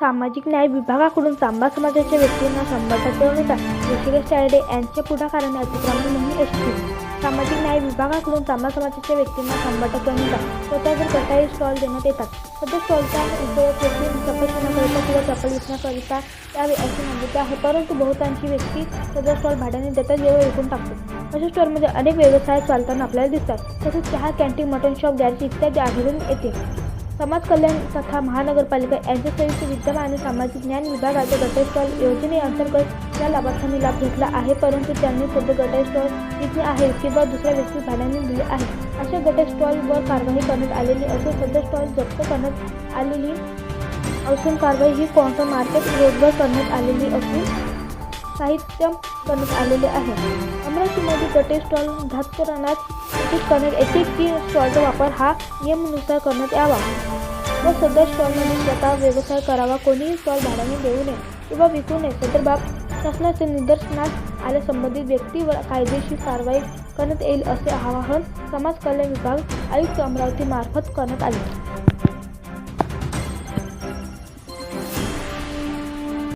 सामाजिक न्याय विभागाकडून तांबा समाजाच्या व्यक्तींना शंभर टक्के अनुदान ऋषिकेश तायडे यांच्या पुढाकाराने अतिक्रमण मोहीम यशस्वी सामाजिक न्याय विभागाकडून तांबा समाजाच्या व्यक्तींना शंभर टक्के अनुदान स्वतःवर कटाई स्टॉल देण्यात येतात सध्या स्टॉलचा उपयोग व्यक्ती संरक्षणाकरिता किंवा चप्पल विकण्याकरिता त्यावे असे सांगितले आहे. परंतु बहुतांशी व्यक्ती सध्या स्टॉल भाड्याने देतात जेव्हा विकून टाकतात. अशा स्टॉलमध्ये अनेक व्यवसाय चालताना आपल्याला दिसतात. तसेच चहा कॅन्टीन मटन शॉप गॅरेज इत्यादी आढळून येते. समाज कल्याण तथा महानगरपालिका यांच्या संयुक्त विद्यमान आणि सामाजिक ज्ञान विभागाच्या गटाई स्टॉल योजनेअंतर्गत या लाभार्थ्यांनी लाभ घेतला आहे परंतु त्यांनी सध्या गटाई स्टॉल जिथे आहे किंवा दुसऱ्या व्यक्ती भाड्याने दिले आहे. अशा गटाई स्टॉलवर कारवाई करण्यात आलेली असून सध्या स्टॉल जप्त करण्यात आलेली असून कारवाई ही कोणतं मार्केट रोडवर करण्यात आलेली असून साहित्य करण्यात आलेले आहे. अमरावतीमध्ये गटे स्टॉल धातकरणात सूचित करण्यात येते की स्टॉलचा वापर हा नियमानुसार करण्यात यावा. व सदर स्टॉलमध्ये स्वतः व्यवसाय करावा. कोणीही स्टॉल भाड्याने देऊ नये किंवा विकू नये. सदर बाब शासनाच्या निदर्शनास आल्या संबंधित व्यक्तीवर कायदेशीर कारवाई करण्यात येईल असे आवाहन समाज कल्याण विभाग आयुक्त अमरावती मार्फत करण्यात आले.